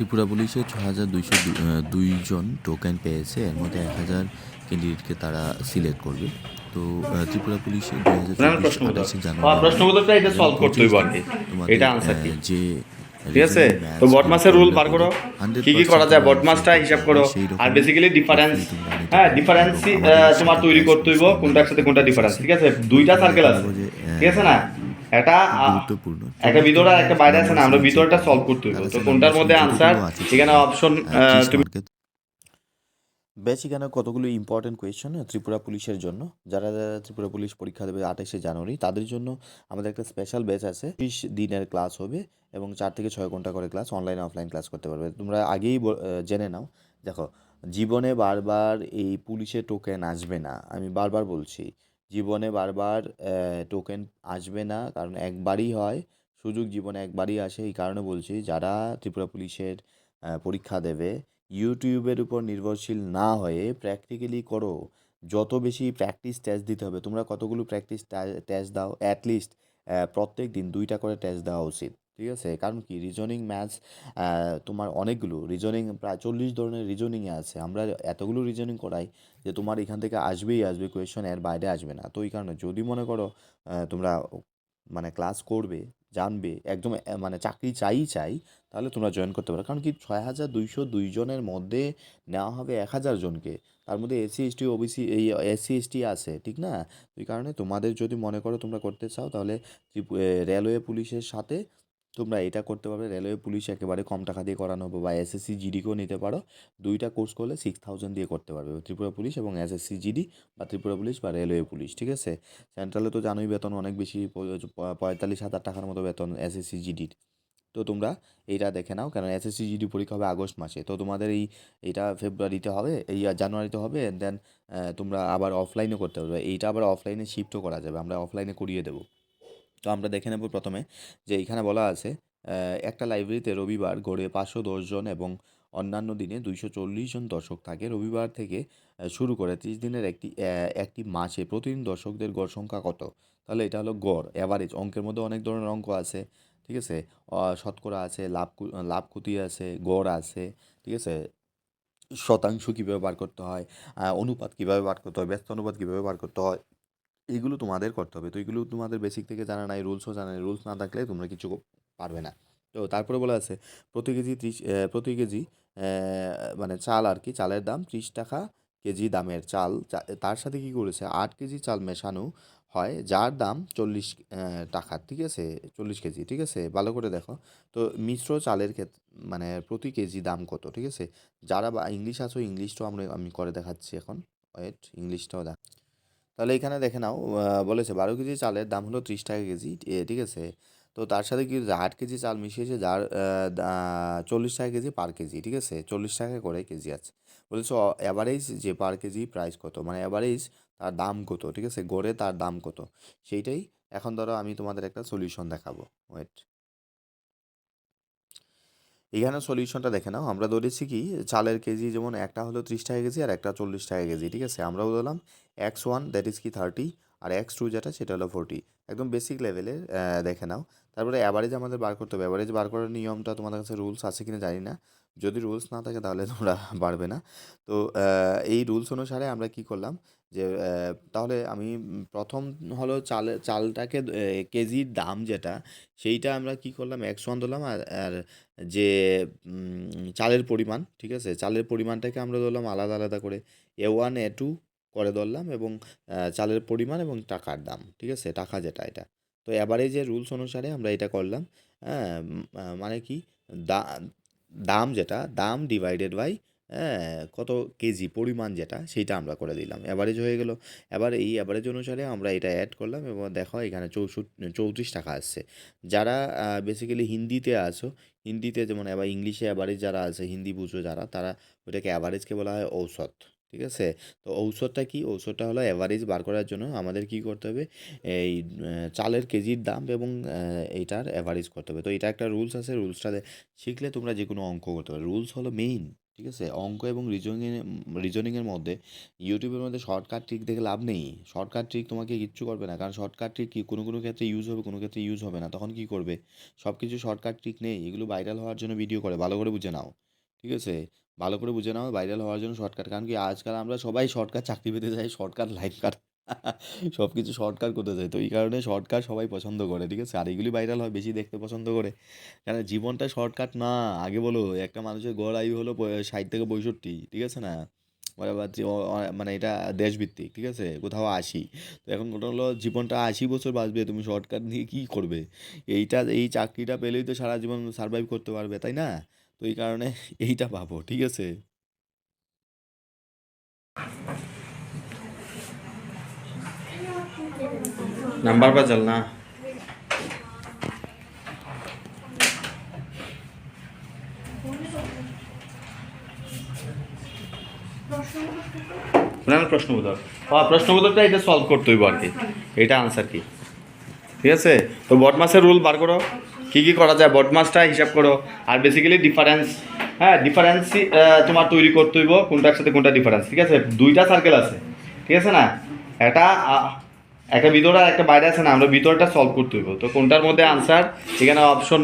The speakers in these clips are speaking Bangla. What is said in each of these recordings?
ত্রিপুরা পুলিশে ছ হাজার দুইশো দুইজন টোকেন পেয়েছে। এর মধ্যে এক হাজার ক্যান্ডিডেটকে তারা সিলেক্ট করবে। তো ত্রিপুরা পুলিশে দুই হাজার চব্বিশ। আঠাশে কি? যে ঠিক আছে? তো বটমাসের রুল বার করো। কি কি করা যায়? বটমাসটা হিসাব করো। আর বেসিক্যালি ডিফারেন্স হ্যাঁ ডিফারেন্স তোমার তৈরি করতে হইব কোনটার সাথে কোনটা ডিফারেন্স ঠিক আছে? দুইটা সার্কেল আছে। ঠিক আছে না? একটা একটা ভিতরে একটা বাইরে আছে না আমরা ভিতরটা সলভ করতে হইব তো কোনটার মধ্যে আনসার এখানে অপশন তুমি বেসিক এখানে কতগুলো ইম্পর্টেন্ট কোয়েশ্চেন ত্রিপুরা পুলিশের জন্য? যারা যারা ত্রিপুরা পুলিশ পরীক্ষা দেবে আঠাশে জানুয়ারি তাদের জন্য আমাদের একটা স্পেশাল ব্যাচ আছে। বিশ দিনের ক্লাস হবে এবং চার থেকে ছয় ঘণ্টা করে ক্লাস অনলাইন অফলাইন ক্লাস করতে পারবে। তোমরা আগেই জেনে নাও। দেখো জীবনে বারবার এই পুলিশের টোকেন আসবে না। আমি বারবার বলছি জীবনে বারবার টোকেন আসবে না, কারণ একবারই হয়, সুযোগ জীবনে একবারই আসে, এই কারণে বলছি যারা ত্রিপুরা পুলিশের পরীক্ষা দেবে, ইউটিউবের উপর নির্ভরশীল না হয়ে প্র্যাকটিক্যালি করো, যত বেশি প্র্যাকটিস টেস্ট দিতে হবে, তোমরা কতগুলো প্র্যাকটিস টেস্ট দাও অ্যাটলিস্ট প্রত্যেক দিন দুইটা করে টেস্ট দেওয়া উচিত। ঠিক আছে? কারণ কি? রিজনিং ম্যাথস তোমার অনেকগুলো রিজনিং প্রায় চল্লিশ ধরনের রিজনিংয়ে আছে। আমরা এতগুলো রিজনিং করাই যে তোমার এখান থেকে আসবেই আসবে কোয়েশন এর বাইরে আসবে না। তো এই কারণে যদি মনে করো তোমরা মানে ক্লাস করবে, জানবে, একদম মানে চাকরি চাই চাই, তাহলে তোমরা জয়েন করতে পারো। কারণ কি? ছয় হাজার দুইশো দুইজনের মধ্যে নেওয়া হবে এক হাজার জনকে। তার মধ্যে এসসি এসটি ওবিসি এই এসসি এসটি আছে, ঠিক না? ওই কারণে তোমাদের যদি মনে করো তোমরা করতে চাও, তাহলে রেলওয়ে পুলিশের সাথে তোমরা এটা করতে পারবে। রেলওয়ে পুলিশ একেবারে কম টাকা দিয়ে করানো হবে বা এসএসসি জিডিকেও নিতে পারো। দুইটা কোর্স করলে সিক্স থাউজেন্ড দিয়ে করতে পারবে। ত্রিপুরা পুলিশ এবং এসএসসি জিডি বা ত্রিপুরা পুলিশ বা রেলওয়ে পুলিশ, ঠিক আছে? সেন্ট্রালে তো জানোই বেতন অনেক বেশি, পঁয়তাল্লিশ হাজার টাকার মতো বেতন এসএসসি জিডির। তো তোমরা এইটা দেখে নাও কারণ এসএসসি জিডি পরীক্ষা হবে আগস্ট মাসে। তো তোমাদের এই এইটা ফেব্রুয়ারিতে হবে, এই জানুয়ারিতে হবে দেন তোমরা আবার অফলাইনে করতে পারবে। এইটা আবার অফলাইনে শিফটও করা যাবে। আমরা অফলাইনে করিয়ে দেবো। তো আমরা দেখে নেব প্রথমে যে এখানে বলা আছে একটা লাইব্রেরিতে রবিবার গড়ে পাঁচশো দশজন এবং অন্যান্য দিনে দুইশো চল্লিশ জন দর্শক থাকে। রবিবার থেকে শুরু করে ত্রিশ দিনের একটি একটি মাসে প্রতিদিন দর্শকদের গড় সংখ্যা কত? তাহলে এটা হলো গড় অ্যাভারেজ অঙ্কের মধ্যে অনেক ধরনের অঙ্ক আছে, ঠিক আছে? শতকরা আছে, লাভ কু- লাভ ক্ষতি আছে, গড় আছে, ঠিক আছে? শতাংশ কীভাবে বার করতে হয় অনুপাত কীভাবে বার করতে হয়, ব্যস্ত অনুপাত কীভাবে বার করতে হয় এগুলো তোমাদের করতে হবে। তো এগুলো তোমাদের বেসিক থেকে জানা নাই রুলসও জানা নাই। রুলস না থাকলে তোমরা কিছু পারবে না। তো তারপরে বলা আছে, প্রতি কেজি ত্রিশ প্রতি কেজি মানে চাল আর কি, চালের দাম ত্রিশ টাকা কেজি দামের চাল। তার সাথে কি করেছে? আট কেজি চাল মেশানো হয়, যার দাম চল্লিশ টাকা, ঠিক আছে? চল্লিশ কেজি, ঠিক আছে? ভালো করে দেখো। তো মিশ্র চালের ক্ষেত্রে মানে প্রতি কেজি দাম কত, ঠিক আছে? যারা বা, ইংলিশ আছো, ইংলিশটাও আমরা, আমি করে দেখাচ্ছি এখন। ওয়েট ইংলিশটাও দেখ তাহলে এখানে দেখে নাও বলেছে বারো কেজি চালের দাম হলো ত্রিশ টাকা কেজি ঠিক আছে? তো তার সাথে কি আট কেজি চাল মিশিয়েছে, যার চল্লিশ টাকা কেজি পার কেজি, ঠিক আছে? চল্লিশ টাকা করে কেজি আছে। বলেছে অ্যাভারেজ যে পার কেজি প্রাইস কত? মানে অ্যাভারেজ তার দাম কত, ঠিক আছে? গড়ে তার দাম কত? সেইটাই এখন ধরো আমি তোমাদের একটা সলিউশন দেখাবো। ওয়েট এখানে সলিউশনটা দেখে নাও। আমরা ধরেছি কি, চালের কেজি যেমন একটা হলো ত্রিশ টাকা কেজি আর একটা চল্লিশ টাকা কেজি, ঠিক আছে? আমরাও ধরলাম এক্স ওয়ান দ্যাট ইজ কি থার্টি আর এক্স টু যেটা, সেটা হলো ফোরটি একদম বেসিক লেভেলে দেখে নাও। তারপরে অ্যাভারেজ আমাদের বার করতে হবে। অ্যাভারেজ বার করার নিয়মটা তোমাদের কাছে রুলস আছে কিনা জানি না। যদি রুলস না থাকে তাহলে তোমরা পারবে না। তো এই রুলস অনুসারে আমরা কি করলাম? যে তাহলে আমি প্রথম হলো চালের চালটাকে কেজির দাম যেটা, সেইটা আমরা কি করলাম? একশো ধরলাম আর আর যে চালের পরিমাণ, ঠিক আছে? চালের পরিমাণটাকে আমরা ধরলাম আলাদা আলাদা করে। এ ওয়ান এ টু করে ধরলাম এবং চালের পরিমাণ এবং টাকার দাম, ঠিক আছে? টাকা যেটা এটা। তো অ্যাভারেজের রুলস অনুসারে আমরা এটা করলাম মানে কি? দাম যেটা, দাম ডিভাইডেড বাই কত কেজি পরিমাণ যেটা, সেইটা আমরা করে দিলাম। অ্যাভারেজ হয়ে গেল। এবার এই অ্যাভারেজ অনুসারে আমরা এটা অ্যাড করলাম এবং দেখো এখানে চৌষট্টি চৌত্রিশ টাকা আসছে। যারা বেসিক্যালি হিন্দিতে আছো, হিন্দিতে যেমন এবার ইংলিশে অ্যাভারেজ যারা আছে, হিন্দি বুঝো যারা, তারা ওইটাকে অ্যাভারেজকে বলা হয় ঔষধ। ঠিক আছে? তো ঔষধটা কি? ঔষধটা হলো অ্যাভারেজ বার করার জন্য আমাদের কি করতে হবে? এই চালের কেজির দাম এবং এইটার অ্যাভারেজ করতে হবে। তো এটা একটা রুলস আছে রুলসটা শিখলে তোমরা যে কোনো অঙ্ক করতে পারবে রুলস হলো মেইন ঠিক আছে? অঙ্ক এবং রিজনিং রিজনিংয়ের মধ্যে ইউটিউবের মধ্যে শর্টকাট ট্রিক দেখে লাভ নেই। শর্টকাট ট্রিক তোমাকে কিচ্ছু করবে না। কারণ শর্টকাট ট্রিক কি? কোনো কোনো ক্ষেত্রে ইউজ হবে, কোনো ক্ষেত্রে ইউজ হবে না। তখন কি করবে? সব কিছু শর্টকাট ট্রিক নেই। এগুলো ভাইরাল হওয়ার জন্য ভিডিও করে। ভালো করে বুঝে নাও। ঠিক আছে? ভালো করে বুঝে নাও ভাইরাল হওয়ার জন্য শর্টকাট কারণ কি, আজকাল আমরা সবাই শর্টকাট চাকরি পেতে চাই শর্টকাট লাইফ কাট সব কিছু শর্টকাট করতে চাই তো এই কারণে শর্টকাট সবাই পছন্দ করে, ঠিক আছে? আর এগুলি ভাইরাল হয়, বেশি দেখতে পছন্দ করে। কারণ জীবনটা শর্টকাট না। আগে বলো, একটা মানুষের গড় আয়ু হলো ষাট থেকে পঁয়ষট্টি, ঠিক আছে না? মানে মানে এটা দেশভিত্তিক, ঠিক আছে? কোথাও আশি। তো এখন ওটা হলো, জীবনটা আশি বছর বাঁচবে, তুমি শর্টকাট নিয়ে কী করবে? এইটা, এই চাকরিটা পেলেই তো সারা জীবন সার্ভাইভ করতে পারবে, তাই না? তো এই কারণে এইটা পাবো, ঠিক আছে? নাম্বার চল না? না প্রশ্ন উত্তর হ্যাঁ প্রশ্ন উত্তরটা এটা সলভ করতে হইব আর কি। এটা আনসার কি? ঠিক আছে? তো বটমাসের রুল বার করো। কী কী করা যায় বটমাসটা হিসাব করো। আর বেসিক্যালি ডিফারেন্স হ্যাঁ ডিফারেন্সই তোমার তৈরি করতে হইব, কোনটার সাথে কোনটা ডিফারেন্স ঠিক আছে? দুইটা সার্কেল আছে, ঠিক আছে না? একটা একটা ভিতরে আর একটা বাইরে আছে না, আমরা ভিতরটা সলভ করতে হইব। তো কোনটার মধ্যে আনসার এখানে option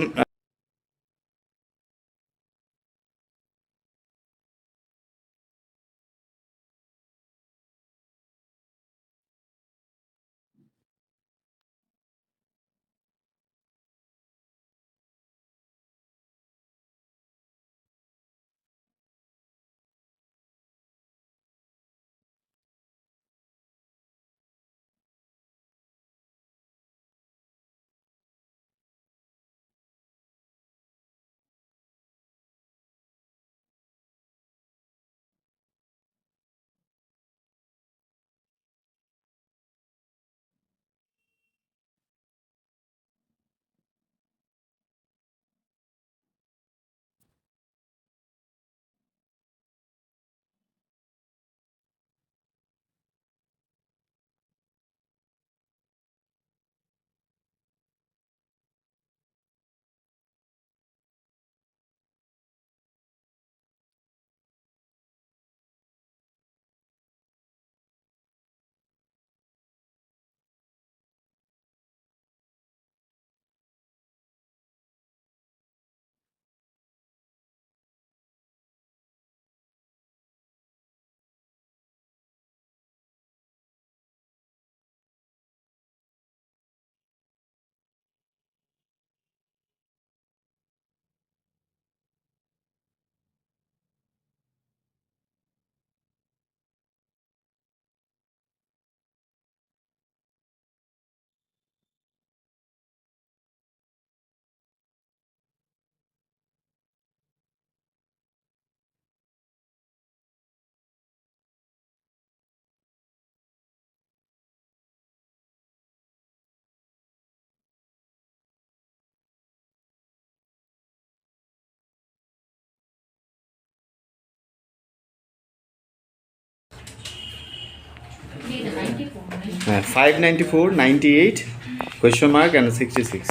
five ninety four ninety eight question mark and sixty six